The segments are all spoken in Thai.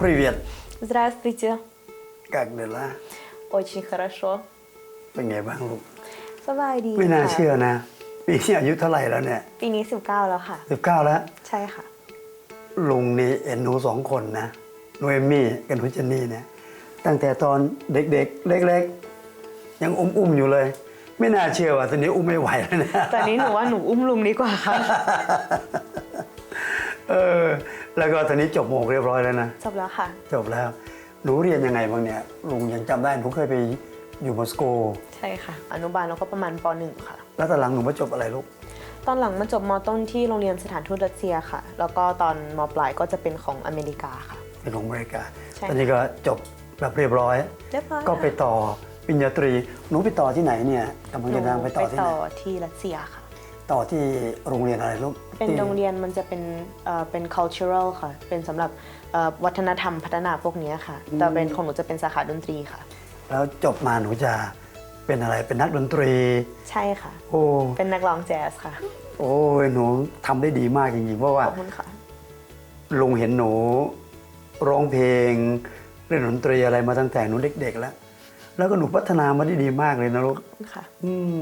Привет. Здравствуйте. Как дела? Очень хорошо. เป็นไงบ้างลูก สบายดี ไม่น่า ค่ะ เชื่อนะ ปีนี้อายุเท่าไหร่แล้วเนี่ย ปีนี้ 19 แล้วค่ะ สิบเก้าแล้ว ใช่ค่ะ ลุงนี่เอ็นหนูสองคนนะหนูเอมมี่กับหนูเจนนี่เนี่ย ตั้งแต่ตอนเด็กๆ เล็กๆ ยังอุ้มๆอยู่เลย ไม่น่าเชื่อว่าตอนนี้อุ้มไม่ไหวแล้วนะ ตอนนี้หนูว่าหนูอุ้มลุงดีกว่าค่ะ เออแล้วก็ตอนนี้จบโมกเรียบร้อยแล้วนะ จบแล้วค่ะ จบแล้ว หนูเรียนยังไงบ้างเนี่ย ลุงยังจำได้หนูเคยไปอยู่มอสโก ใช่ค่ะ อนุบาลแล้วก็ประมาณป .1 ค่ะ แล้วตอนหลังหนูมาจบอะไรลูก ตอนหลังมาจบมต้นที่โรงเรียนสถานทูตรัสเซียค่ะ แล้วก็ตอนมปลายก็จะเป็นของอเมริกาค่ะ เป็นของอเมริกา ใช่ ตอนนี้ก็จบแบบเรียบร้อย เรียบร้อยก็ไปต่อปริญญาตรี หนูไปต่อที่ไหนเนี่ยกำลังหนูจะนางไปไปต่อที่ไหนต่อที่รัสเซียค่ะ ต่อที่โรงเรียนอะไรลูกเป็นที่โรงเรียนมันจะเป็นเอ่อเป็น cultural ค่ะ เป็นสำหรับเอ่อวัฒนธรรมพัฒนาพวกเนี้ยค่ะ แต่เป็นของหนูจะเป็นสาขาดนตรีค่ะ แล้วจบมาหนูจะเป็นอะไรเป็นนักดนตรี ใช่ค่ะ โอ้เป็นนักร้องแจ๊สค่ะ โอ้ยหนูทำได้ดีมากจริงๆเพราะว่า ขอบคุณค่ะ ลุงเห็นหนูร้องเพลงเล่นดนตรีอะไรมาตั้งแต่หนูเด็กๆแล้ว แล้วก็หนูพัฒนามาได้ดีมากเลยนะลูกขอบคุณค่ะ อืม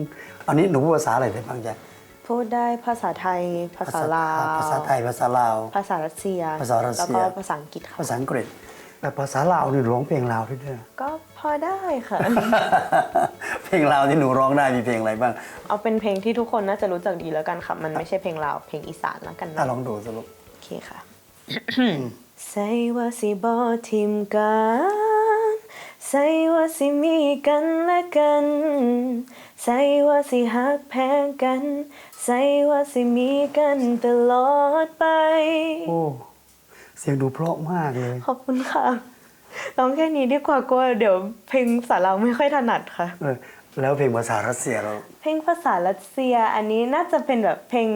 อันนี้หนูพูดภาษาอะไรได้บ้างจ๊ะ พูดได้ภาษาไทย ภาษาลาวภาษาไทยภาษาลาว ภาษารัสเซีย ภาษารัสเซีย แล้วก็ภาษาอังกฤษค่ะภาษาอังกฤษแต่ภาษาลาวนี่หนูร้องเพลงลาวด้วยเด้อก็พอได้ค่ะ เพลงลาวที่หนูร้องได้มีเพลงอะไรบ้าง เอาเป็นเพลงที่ทุกคนน่าจะรู้จักดีแล้วกันค่ะ มันไม่ใช่เพลงลาว เพลงอีสานแล้วกันถ้านะลองดูสรุปโอเคค่ะใส่ว่าสิบอทิมกัน ใส่ว่าสิมีกันและกัน ใส่ว่าสิหักแพงกัน ใส่ว่าสิมีกันตลอดไป โอ้ เสียงดูเพราะมากเลย ขอบคุณค่ะ ร้องแค่นี้ดีกว่ากลัวเดี๋ยวเพลงภาษาเราไม่ค่อยถนัดค่ะ เออ แล้วเพลงภาษารัสเซียเรา เพลงภาษารัสเซียอันนี้น่าจะเป็นแบบเพลง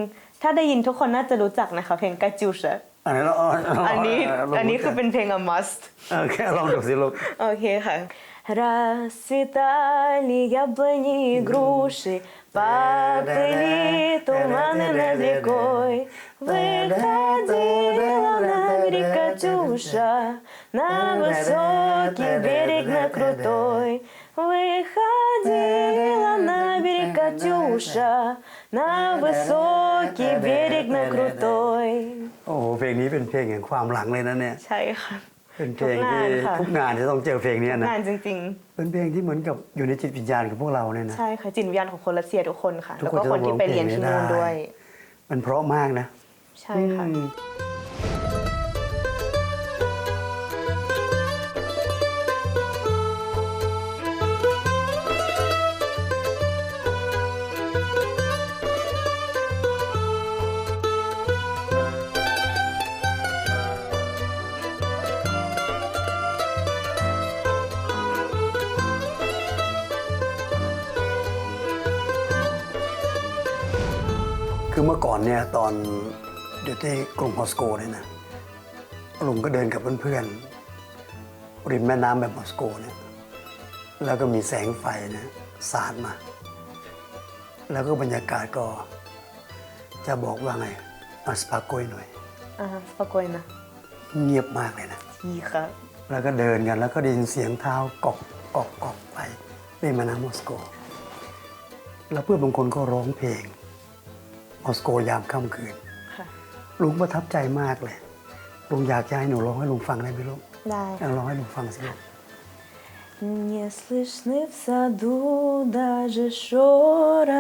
ถ้าได้ยินทุกคนน่าจะรู้จักนะคะ เพลงกาจูชะ อันนี้เรา อันนี้อันนี้คือเป็นเพลง a must เออแค่ลองดูสิลูก โอเคค่ะ Расцветали яблони и груши, падали туманы над рекой. Выходила на берег Катюша, на высокий берег на крутой. Выходила на берег Катюша, на высокий берег на крутой. โอ้โหเพลงนี้เป็นเพลงแห่งความหลังเลยนะเนี่ย ใช่ค่ะ เป็นเพลง ทุก ที่ งานค่ะ ทุกงานจะต้องเจอเพลงนี้นะ งานจริง เป็นเพลงที่เหมือนกับอยู่ในจิตวิญญาณของพวกเราเนี่ย ๆ นะ ใช่ค่ะจิตวิญญาณของคนรัสเซียทุกคนค่ะ ทุก แล้ว คน ก็ จะ คนที่ไปเรียนที่นู่น ร้องเพลงนี้ได้ ด้วย มันเพราะมากนะ ใช่ค่ะ อืม เมื่อก่อนเนี่ยตอนอยู่ที่กรุงมอสโกเนี่ยนะลุงก็เดินกับเพื่อนๆริมแม่น้ำแบบมอสโกเนี่ยแล้วก็มีแสงไฟนะสาดมา แล้วก็บรรยากาศก็ จะบอกว่าไงมาสปาโกยหน่อยอ่าสปากวยนะเงียบมากเลยนะดีค่ะแล้วก็เดินกันแล้วก็ได้ยินเสียงเท้ากอกกอกกอกไปริมแม่น้ำมอสโก แล้วเพื่อนบางคนก็ร้องเพลง มอสโกยามค่ำคืน ค่ะ ลุงประทับใจมากเลย ลุงอยากจะให้หนูร้องให้ลุงฟังได้ไหมลูก ได้ อยากร้องให้ลุงฟังสิลูก Не слышны в саду даже шорохи,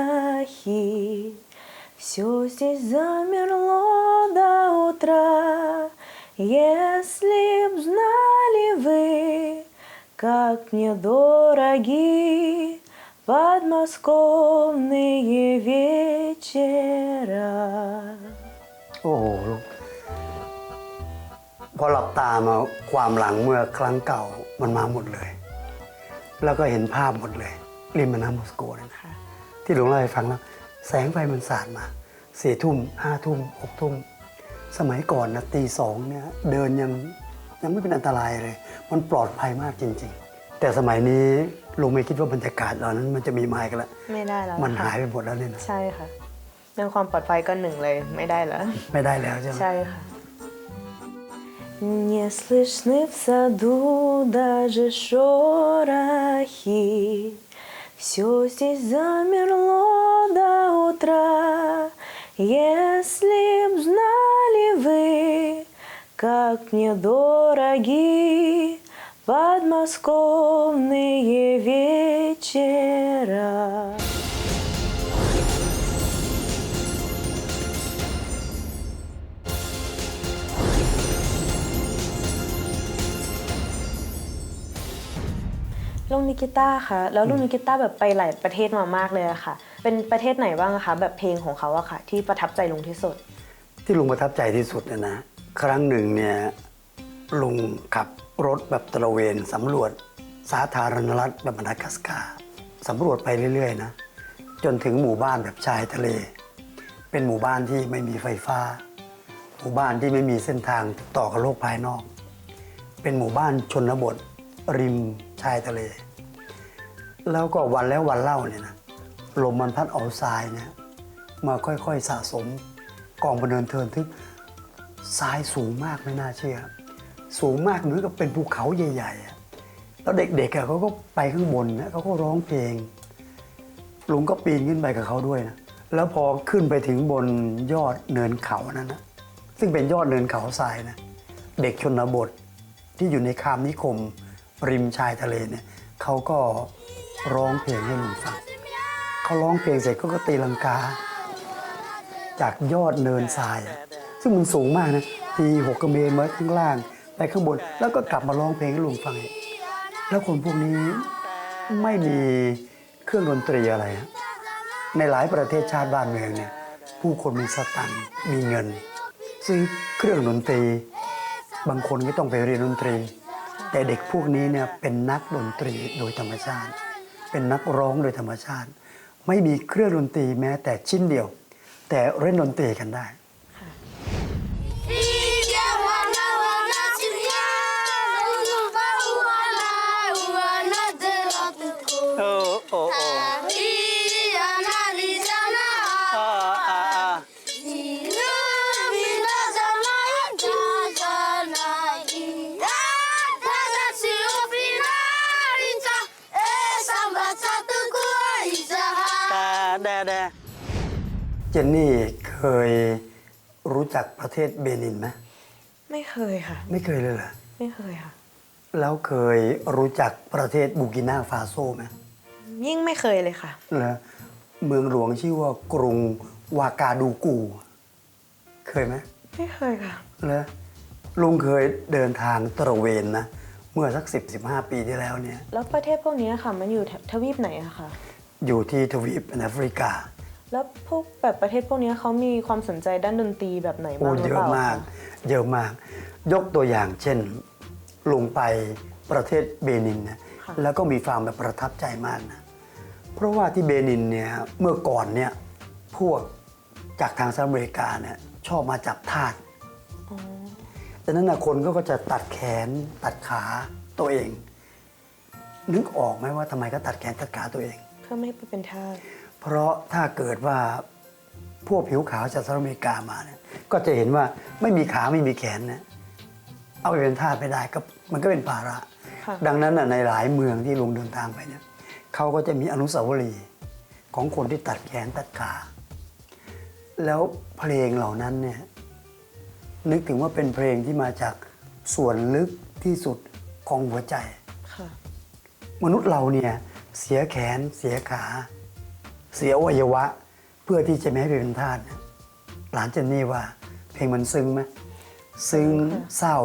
Все здесь замерло до утра. Если б знали вы, как мне дороги подмосковные вечера. โอ้โหลูกพอหลับตามาความหลังเมื่อครั้งเก่ามันมาหมดเลย แล้วก็เห็นภาพหมดเลย ริมแม่น้ำมอสโกนั่นนะ ค่ะ ที่หลวงเล่าให้ฟังแล้วแสงไฟมันสาดมาสี่ทุ่มห้าทุ่มหกทุ่ม สมัยก่อนนะตีสองเนี่ยเดินยังยังไม่เป็นอันตรายเลย มันปลอดภัยมากจริง ๆ แต่สมัยนี้ลุงไม่คิดว่าบรรยากาศเหล่านั้นมันจะมีมาอีกันแล้ว ไม่ได้แล้ว มัน ค่ะ หายไปหมดแล้วเนี่ยนะ ใช่ค่ะ เรื่องความปลอดภัยก็หนึ่งเลยไม่ได้แล้ว ไม่ได้แล้วใช่ไหม ใช่ค่ะ Не слышны в саду даже шорохи, Все здесь замерло до утра. Если б знали вы, как мне дороги подмосковные вечера. ลุงนิกิต้าคะแล้วลุงนิกิต้าแบบไปหลายประเทศมามากเลยอะค่ะ เป็นประเทศไหนบ้างอะคะ แบบเพลงของเขาอะค่ะ ที่ประทับใจลุงที่สุด ที่ลุงประทับใจที่สุดเนี่ยนะ ครั้งหนึ่งเนี่ยลุงขับ รถแบบตระเวนสำรวจสาธารณรัฐแบบมาดากัสการ์สำรวจไปเรื่อยๆนะ จนถึงหมู่บ้านแบบชายทะเล เป็นหมู่บ้านที่ไม่มีไฟฟ้า หมู่บ้านที่ไม่มีเส้นทางติดต่อกับโลกภายนอก เป็นหมู่บ้านชนบท ริมชายทะเล แล้วก็วันแล้ววันเล่าเนี่ยนะลมมันพัดเอาทรายเนี่ยมาค่อยๆสะสมกองบนเนินเทินทึกทรายสูงมากไม่น่าเชื่อ สูงมากเหมือนกับเป็นภูเขาใหญ่ๆแล้วเด็กๆเขาก็ไปข้างบนนะเขาก็ร้องเพลงลุงก็ปีนขึ้นไปกับเขาด้วยนะแล้วพอขึ้นไปถึงบนยอดเนินเขานั้นนะซึ่งเป็นยอดเนินเขาทรายนะเด็กชนบทที่อยู่ในคามนิคม ริมชายทะเลเนี่ยเขาก็ร้องเพลงให้ลุงฟังเขาร้องเพลงเสร็จเขาก็ตีลังกา จากยอดเนินทราย ซึ่งมันสูงมากนะตีหกกระเมนมาข้างล่าง ไปข้างบนแล้วก็กลับมาร้องเพลงให้ลุงฟังอีกแล้วคนพวกนี้ไม่มีเครื่องดนตรีอะไรฮะในหลายประเทศชาติบ้านเมืองเนี่ยผู้คนมีสตังค์มีเงิน ซื้อเครื่องดนตรี บางคนก็ต้องไปเรียนดนตรี แต่เด็กพวกนี้เนี่ยเป็นนักดนตรีโดยธรรมชาติ เป็นนักร้องโดยธรรมชาติ ไม่มีเครื่องดนตรีแม้แต่ชิ้นเดียว แต่เล่นดนตรีกันได้ เจนนี่เคยรู้จักประเทศเบนินไหมไม่เคยค่ะ ไม่เคยเลยเหรอ ไม่เคยค่ะ แล้วเคยรู้จักประเทศบูกินาฟาโซไหมยิ่งไม่เคยเลยค่ะเหรอเมืองหลวงชื่อว่ากรุงวากาดูกู เคยไหมไม่เคยค่ะเหรอลุงเคยเดินทางตระเวนนะ เมื่อสักสิบสิบห้าปีที่แล้วเนี่ย แล้วประเทศพวกนี้ค่ะ มันอยู่ทวีปไหนอะคะอยู่ที่ทวีปแอฟริกา แล้วพวกแบบประเทศพวกนี้เขามีความสนใจด้านดนตรีแบบไหนโอ้บ้างหรือเยเปอะล่ามากคะเยอะมาก ยกตัวอย่างเช่นลุงไปประเทศเบนินนะแล้วก็มีความแบบประทับใจมากนะเพราะว่าที่เบนินเนี่ยเมื่อก่อนเนี่ยพวกจากทางสหรัฐอเมริกาเนี่ยชอบมาจับทาสอ๋อดังนั้นนะคนก็จะตัดแขนตัดขาตัวเอง นึกออกไหมว่าทำไมก็ตัดแขนตัดขาตัวเองเพื่อไม่ให้ไปเป็นทาส เพราะถ้าเกิดว่าพวกผิวขาวจากสหรัฐอเมริกามาเนี่ยก็จะเห็นว่าไม่มีขาไม่มีแขนเนี่ยเอาไปเป็นทาสไม่ได้ก็มันก็เป็นภาระค่ะดังนั้นน่ะในหลายเมืองที่ลุงเดินทางไปเนี่ยเขาก็จะมีอนุสาวรีย์ของคนที่ตัดแขนตัดขา แล้วเพลงเหล่านั้นเนี่ยนึกถึงว่าเป็นเพลงที่มาจากส่วนลึกที่สุดของหัวใจค่ะมนุษย์เราเนี่ยเสียแขนเสียขา เสียอวัยวะ เพื่อที่จะไม่ให้ไปเป็นทาสนะหลานเจนนี่ว่า เพลงมันซึ้งไหมซึ้งเศร้า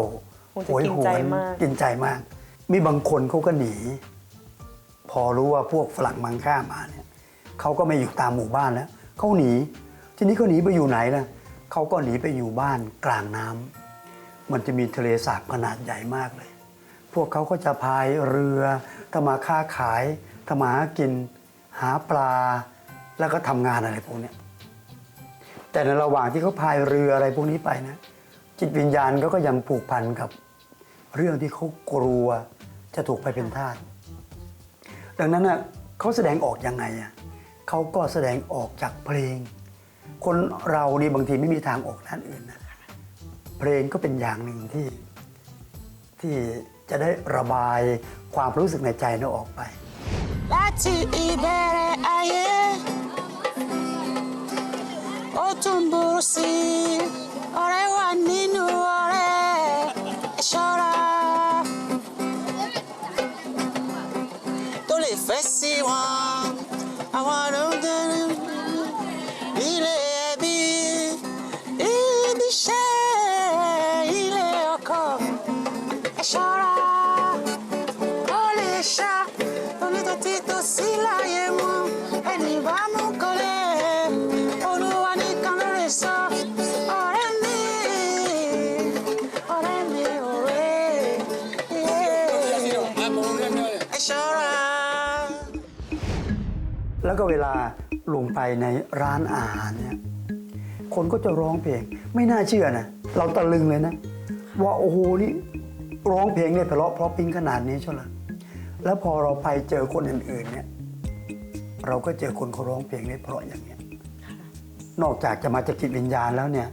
โอ้แต่โหยหกินวใจนมากกินใจมาก มีบางคนเขาก็หนี พอรู้ว่าพวกฝรั่งมังค่ามาเนี่ยเขาก็ไม่อยู่ตามหมู่บ้านแล้วเขาหนี ทีนี้เขาหนีไปอยู่ไหนล่ะเขาก็หนีไปอยู่บ้านกลางน้ำมันจะมีทะเลสาบขนาดใหญ่มากเลย พวกเขาก็จะพายเรือทำมาค้าขายทำมาหากิน หาปลา แล้วก็ทำงานอะไรพวกนี้แต่ในระหว่างที่เขาพายเรืออะไรพวกนี้ไปนะ จิตวิญญาณเขาก็ยังผูกพันกับ เรื่องที่เขากลัวจะถูกไปเป็นทาสดังนั้นนะเขาแสดงออกยังไงอะเขาก็แสดงออกจากเพลง คนเรานี่บางทีไม่มีทางออกด้านอื่นนะเพลงก็เป็นอย่างหนึ่งที่ที่จะได้ระบายความรู้สึกในใจนั้นออกไป láti ìbẹ̀rẹ̀ ayé ó Boston Bossy. All right. ก็เวลาลงไปในร้านอาหารเนี่ยคนก็จะร้องเพลงไม่น่าเชื่อนะเราตะลึงเลยนะ ว่าโอ้โหนี่ร้องเพลงเนี่ยเพราะเพราะปิ้งขนาดนี้ใช่ไหมแล้วพอเราไปเจอคนอื่นๆเนี่ยเราก็เจอคนเขาร้องเพลงได้เพราะอย่างเนี้ยนอกจากจะมาจากจิตวิญญาณแล้วเนี่ย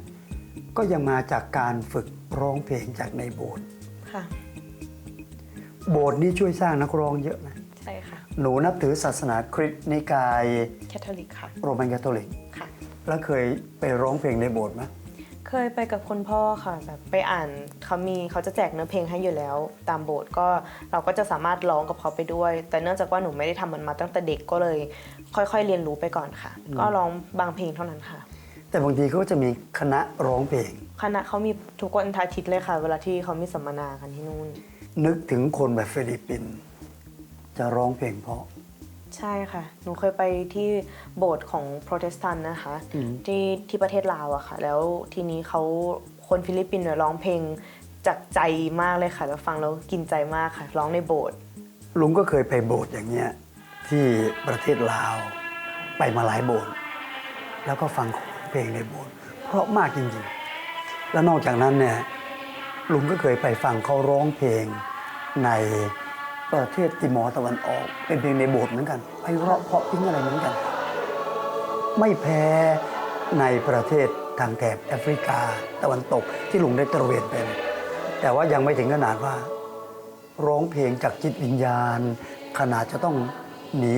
ก็ยังมาจากการฝึกร้องเพลงจากในโบสถ์ค่ะโบสถ์นี่ช่วยสร้างนักร้องเยอะนะ ใช่ค่ะ หนูนับถือศาสนาคริสต์นิกายแคทอลิกค่ะ โรมันคาทอลิก ค่ะ แล้วเคยไปร้องเพลงในโบสถ์ไหมเคยไปกับคุณพ่อค่ะแบบไปอ่านเขามีเขาจะแจกเนื้อเพลงให้อยู่แล้ว ตามโบสถ์ก็เราก็จะสามารถร้องกับเขาไปด้วย แต่เนื่องจากว่าหนูไม่ได้ทำมันมาตั้งแต่เด็กก็เลย ค่อยๆเรียนรู้ไปก่อนค่ะ ก็ร้องบางเพลงเท่านั้นค่ะ แต่บางทีเขาก็จะมีคณะร้องเพลง คณะเขามีทุกวันอาทิตย์เลยค่ะ เวลาที่เขามีสัมมนากันที่นู่น นึกถึงคนแบบฟิลิปปินส์ จะร้องเพลงเพราะ ใช่ค่ะ หนูเคยไปที่โบสถ์ของโปรเตสแตนต์นะคะ อืม ที่ที่ประเทศลาวอะค่ะ แล้วทีนี้เขาคนฟิลิปปินส์เนี่ยร้องเพลงจากใจมากเลยค่ะ แล้วฟังแล้วกินใจมากค่ะ ร้องในโบสถ์ลุงก็เคยไปโบสถ์อย่างเงี้ยที่ประเทศลาวไปมาหลายโบสถ์แล้วก็ฟังเพลงในโบสถ์เพราะมากจริงๆ แล้วนอกจากนั้นเนี่ยลุงก็เคยไปฟังเขาร้องเพลงใน ประเทศติมอร์ตะวันออก เป็นเพลงในโบสถ์เหมือนกันไพเราะเพราะพิ้งอะไรเหมือนกัน ไม่แพ้ในประเทศทางแถบแอฟริกาตะวันตกที่ลุงได้ตระเวนไปแต่ว่ายังไม่ถึงขนาดว่า ร้องเพลงจากจิตวิญญาณ ขนาดจะต้องหนี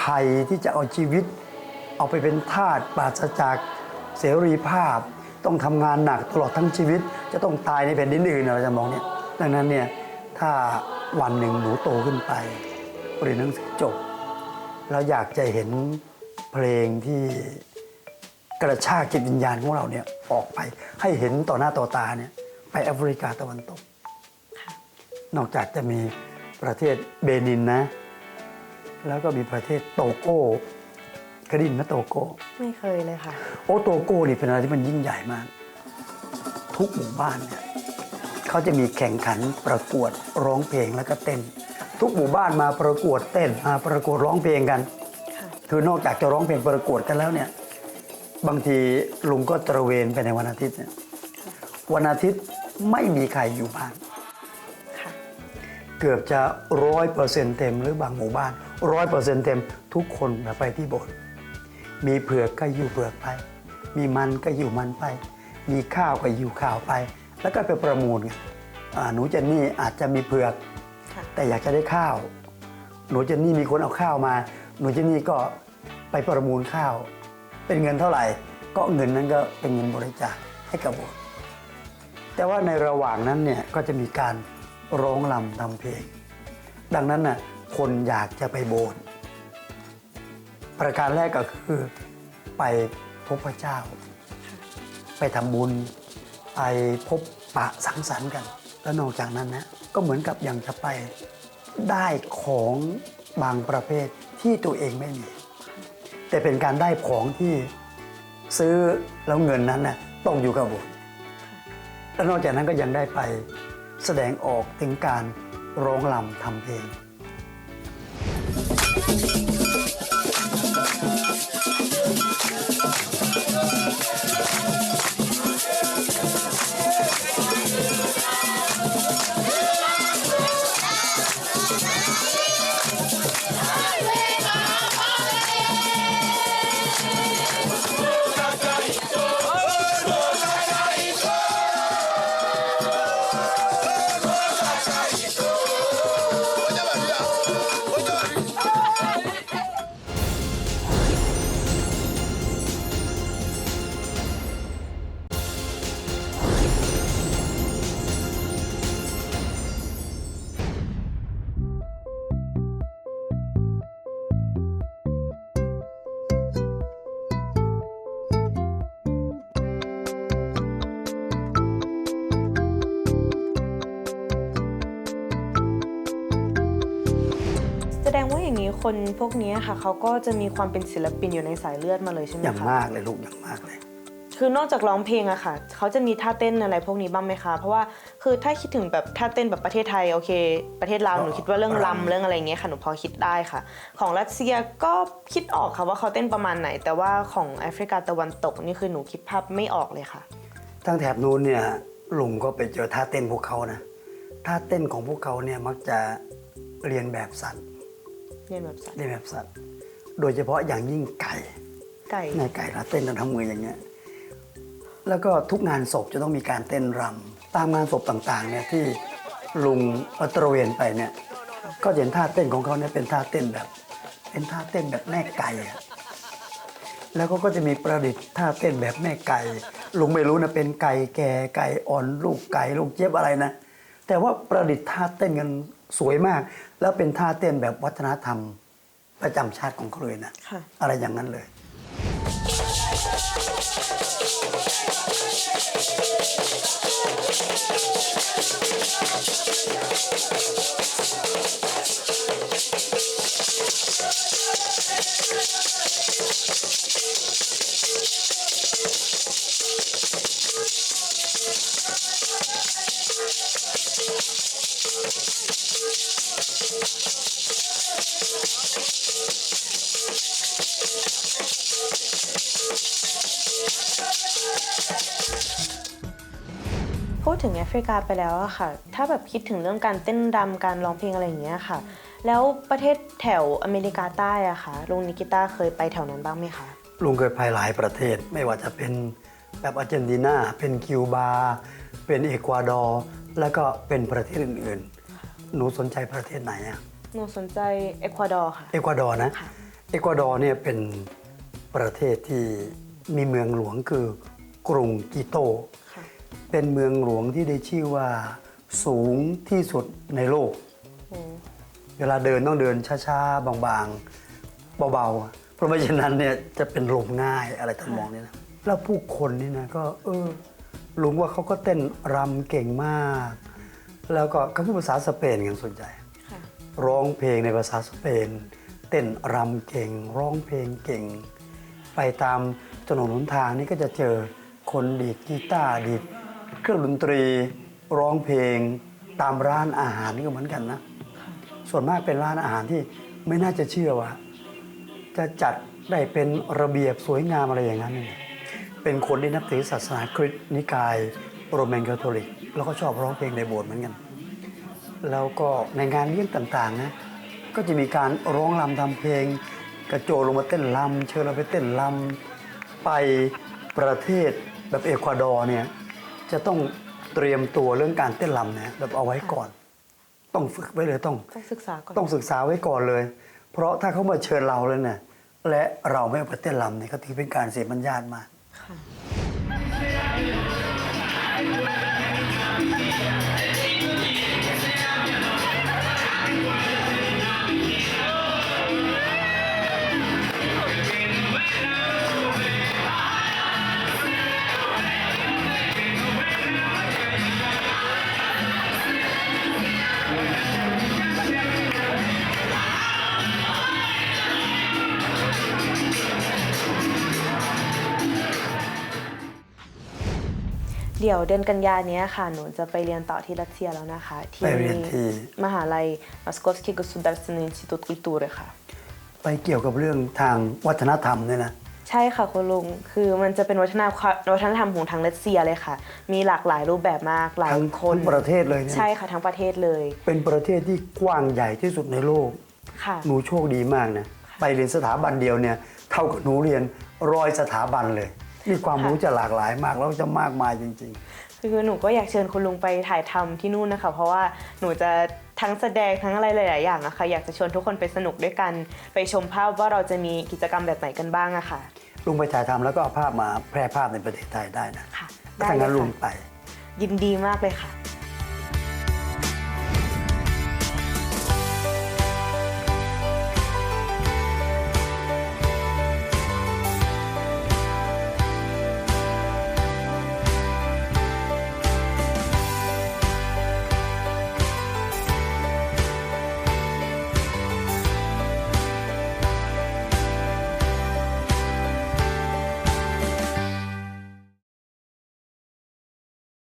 ภัยที่จะเอาชีวิต เอาไปเป็นทาสปราศจากเสรีภาพ ต้องทำงานหนักตลอดทั้งชีวิต จะต้องตายในแผ่นดินอื่นเราจะมองเนี่ยดังนั้นเนี่ยถ้า วันหนึ่งหนูโตขึ้นไปเรียนหนังสือจบ เราอยากจะเห็นเพลงที่กระชากจิตวิญญาณของเราเนี่ยออกไป ให้เห็นต่อหน้าต่อตาเนี่ยไปแอฟริกาตะวันตก นอกจากจะมีประเทศเบนินนะ แล้วก็มีประเทศโตโก้เคยได้ยินไหมโตโก้ ไม่เคยเลยค่ะ โอ้โตโก้นี่เป็นอะไรที่มันยิ่งใหญ่มาก ทุกหมู่บ้านเนี่ย เขาจะมีแข่งขันประกวดร้องเพลงแล้วก็เต้น ทุกหมู่บ้านมาประกวดเต้นมาประกวดร้องเพลงกันค่ะคือนอกจากจะร้องเพลงประกวดกันแล้วเนี่ยบางทีลุงก็ตระเวนไปในวันอาทิตย์เนี่ยวันอาทิตย์ไม่มีใครอยู่บ้านค่ะเกือบจะร้อยเปอร์เซ็นต์เต็มหรือบางหมู่บ้านร้อยเปอร์เซ็นต์เต็มทุกคนไปที่โบสถ์มีเผือกก็อยู่เผือกไป มีมันก็อยู่มันไป มีข้าวก็อยู่ข้าวไป แล้วก็ไปประมูลไงอ่าหนูเจนนี่อาจจะมีเผือก ค่ะ แต่อยากจะได้ข้าว หนูเจนนี่มีคนเอาข้าวมา หนูเจนนี่ก็ไปประมูลข้าว เป็นเงินเท่าไหร่ ก็เงินนั้นก็เป็นเงินบริจาคให้กับโบสถ์แต่ว่าในระหว่างนั้นเนี่ยก็จะมีการร้องรำทำเพลง ดังนั้นน่ะคนอยากจะไปโบสถ์ประการแรกก็คือไปพบพระเจ้า ไปทำบุญ ไปพบปะสังสรรค์กัน แล้วนอกจากนั้นนะก็เหมือนกับอย่างจะไปได้ของบางประเภทที่ตัวเองไม่มี แต่เป็นการได้ของที่ซื้อแล้วเงินนั้นนะต้องอยู่กับบสถ์แล้วนอกจากนั้นก็ยังได้ไปแสดงออกถึงการร้องรำทำเพลง คนพวกนี้ค่ะเขาก็จะมีความเป็นศิลปินอยู่ในสายเลือดมาเลยใช่ไหมอย่างคะมากเลยลูกอย่างมากเลย คือนอกจากร้องเพลงอะค่ะเขาจะมีท่าเต้นอะไรพวกนี้บ้างไหมคะเพราะว่าคือถ้าคิดถึงแบบท่าเต้นแบบประเทศไทยโอเค ประเทศลาวหนูคิดว่าเรื่องรำลำเรื่องอะไรอย่างเงี้ยค่ะหนูพอคิดได้ค่ะ ของรัสเซียก็คิดออกค่ะว่าเขาเต้นประมาณไหน แต่ว่าของแอฟริกาตะวันตกนี่คือหนูคิดภาพไม่ออกเลยค่ะทั้งแถบนู้นเนี่ยลุงก็ไปเจอท่าเต้นพวกเขานะท่าเต้นของพวกเขาเนี่ยมักจะเรียนแบบสัตว์ เรียนแบบสัตว์เรียนแบบสัตว์ โดยเฉพาะอย่างยิ่งไก่ไก่ในไก่เราเต้นเราทำมืออย่างเงี้ยแล้วก็ทุกงานศพจะต้องมีการเต้นรำตามงานศพต่างๆเนี่ยที่ลุงตระเวนไปเนี่ย ก็จะเห็นท่าเต้นของเขาเนี่ยเป็นท่าเต้นแบบ เป็นท่าเต้นแบบแม่ไก่อะแล้วก็ก็จะมีประดิษฐ์ท่าเต้นแบบแม่ไก่ ลุงไม่รู้นะเป็นไก่แก่ไก่อ่อนลูกไก่ลูกเจี๊ยบอะไรนะ แต่ว่าประดิษฐ์ท่าเต้นกันสวยมาก แล้วเป็นท่าเต้นแบบวัฒนธรรม ประจำชาติของเขาเลยนะค่ะอะไรอย่างนั้นเลยพู ริกาไปแล้วอะค่ะ ถ้าแบบคิดถึงเรื่องการเต้นรำการร้องเพลงอะไรอย่างเงี้ยค่ะ แล้วประเทศแถวอเมริกาใต้อะค่ะลุงนิกิต้าเคยไปแถวนั้นบ้างไหมคะลุงเคยไปหลายประเทศไม่ว่าจะเป็นแบบอาร์เจนตินา เป็นคิวบา เป็นเอกวาดอร์ แล้วก็เป็นประเทศอื่นๆ หนูสนใจประเทศไหนอะหนูสนใจเอกวาดอร์ค่ะ เอกวาดอร์นะค่ะเอกวาดอร์เนี่ยเป็นประเทศที่มีเมืองหลวงคือกรุงกิโตค่ะ เป็นเมืองหลวงที่ได้ชื่อว่าสูงที่สุดในโลกโอ้เวลาเดินต้องเดินช้าๆ บางๆ เบาๆ เพราะไม่เช่นนั้นเนี่ยจะเป็นลมง่ายอะไรทั้งมองเนี่ยนะ แล้วผู้คนนี่นะก็เออลุงว่าเขาก็เต้นรำเก่งมาก แล้วก็เขาพูดภาษาสเปนกันส่วนใหญ่ค่ะร้องเพลงในภาษาสเปน เต้นรำเก่ง ร้องเพลงเก่ง ไปตามถนนหนทางนี่ก็จะเจอคนดีดกีตาร์ดีด เครื่องดนตรีร้องเพลงตามร้านอาหารนี่ก็เหมือนกันนะ ส่วนมากเป็นร้านอาหารที่ไม่น่าจะเชื่อว่า จะจัดได้เป็นระเบียบสวยงามอะไรอย่างนั้นเนี่ยเป็นคนที่นับถือศาสนาคริสต์นิกายโรมันคาทอลิก แล้วก็ชอบร้องเพลงในโบสถ์เหมือนกัน แล้วก็ในงานเลี้ยงต่างๆนะก็จะมีการร้องรำทำเพลง กระโจนลงมาเต้นรำเชิญเราไปเต้นรำไปประเทศแบบเอกวาดอร์เนี่ย จะต้องเตรียมตัวเรื่องการเต้นรำเนี่ยแบบเอาไว้ก่อน ต้องฝึกไว้เลยต้อง ต้องศึกษาก่อน ต้องศึกษาไว้ก่อนเลย เพราะถ้าเขามาเชิญเราแล้วเนี่ยและเราไม่เอาไปเต้นรำเนี่ยก็ถือเป็นการเสียบรรยาทมากค่ะ เดี๋ยวเดือนกันยาเนี้ยค่ะ หนูจะไปเรียนต่อที่รัสเซียแล้วนะคะ ไปเรียนที่ มหาลัย Moskovsky Государственный институт культуры ค่ะ ไปเกี่ยวกับเรื่องทางวัฒนธรรมเนี่ยนะ ใช่ค่ะคุณลุง คือมันจะเป็นวัฒนธรรมวัฒนธรรมของทางรัสเซียเลยค่ะ มีหลากหลายรูปแบบมากหลาย ทั้ง คน ทั้งประเทศเลยเนี่ย ใช่ค่ะทั้งประเทศเลย เป็นประเทศที่กว้างใหญ่ที่สุดในโลก ค่ะ หนูโชคดีมากนะไปเรียนสถาบันเดียวเนี่ยเท่ากับหนูเรียนร้อยสถาบันเลย นี่ความรู้จะหลากหลายมากแล้วจะมากมายจริงคือหนูก็อยากเชิญคุณลุงไปถ่ายทำที่นู่นนะคะ เพราะว่าหนูจะทั้งแสดงทั้งอะไรหลาย ๆ อย่างอะค่ะอยากจะชวนทุกคนไปสนุกด้วยกัน ไปชมภาพว่าเราจะมีกิจกรรมแบบไหนกันบ้างอะค่ะๆลุงไปถ่ายทำแล้วก็เอาภาพมาแพร่ภาพในประเทศไทยได้นะค่ะถ้างั้นได้เลยค่ะลุงไป ยินดีมากเลยค่ะ